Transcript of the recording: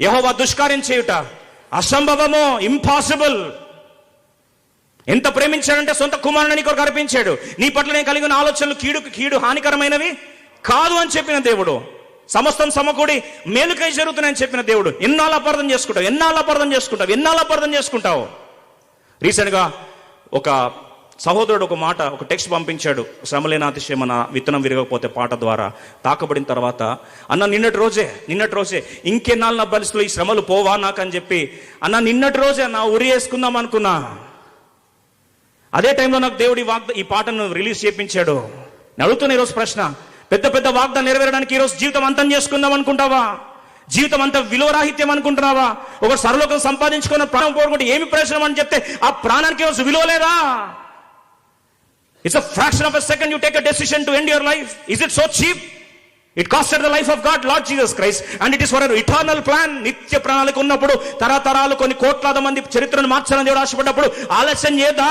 యహోవా దుష్కార్యం చేయుట అసంభవము ఇంపాసిబుల్ ఎంత ప్రేమించాడంటే సొంత కుమారుని కొరకు అర్పించాడు. నీ పట్ల నేను కలిగిన ఆలోచనలు కీడు కీడు హానికరమైనవి కాదు అని చెప్పిన దేవుడు. సమస్తం సమకూడి మేలుకై జరుగుతున్నాయని చెప్పిన దేవుడు. ఎన్నాళ్ళు అపార్థం చేసుకుంటావు? ఎన్నాళ్ళు అపార్థం చేసుకుంటావు? ఎన్నాళ్ళు అపార్థం చేసుకుంటావు? రీసెంట్గా ఒక సహోదరుడు ఒక మాట ఒక టెక్స్ట్ పంపించాడు. శ్రమలేన అతిశయమన విత్తనం విరగకపోతే పాట ద్వారా తాకబడిన తర్వాత అన్న నిన్నటి రోజే నిన్నటి రోజే ఇంకెన్నాళ్ళు నా బలిస్తులు ఈ శ్రమలు పోవా నాకని చెప్పి అన్న నిన్నటి రోజే నా ఉరి వేసుకుందాం అనుకున్నా. అదే టైంలో నాకు దేవుడి వాగ్ ఈ పాటను రిలీజ్ చేయించాడు నేను ఈరోజు ప్రశ్న పెద్ద పెద్ద వాగ్దానం నెరవేరడానికి ఈరోజు జీవితం అంతం చేసుకుందాం అనుకుంటావా? జీవితం అంతా విలువరాహిత్యం అనుకుంటున్నావా? ఒక సరలోకం సంపాదించుకున్న ప్రాణం పోగొట్టుకుంటే ఏమి ప్రయోజనం అని చెప్తే ఆ ప్రాణానికి ఈరోజు విలువ లేదా? It's a fraction of a second you take a decision to end your life is it so cheap it costed the life of God Lord Jesus Christ and it is for eternal plan నిత్య ప్రణాళిక ఉన్నప్పుడు తరతరాలు కొన్ని కోట్లాది మంది చరిత్రను మార్చాలని దేవుడు ఆశపడ్డప్పుడు ఆలస్యం చేద్దా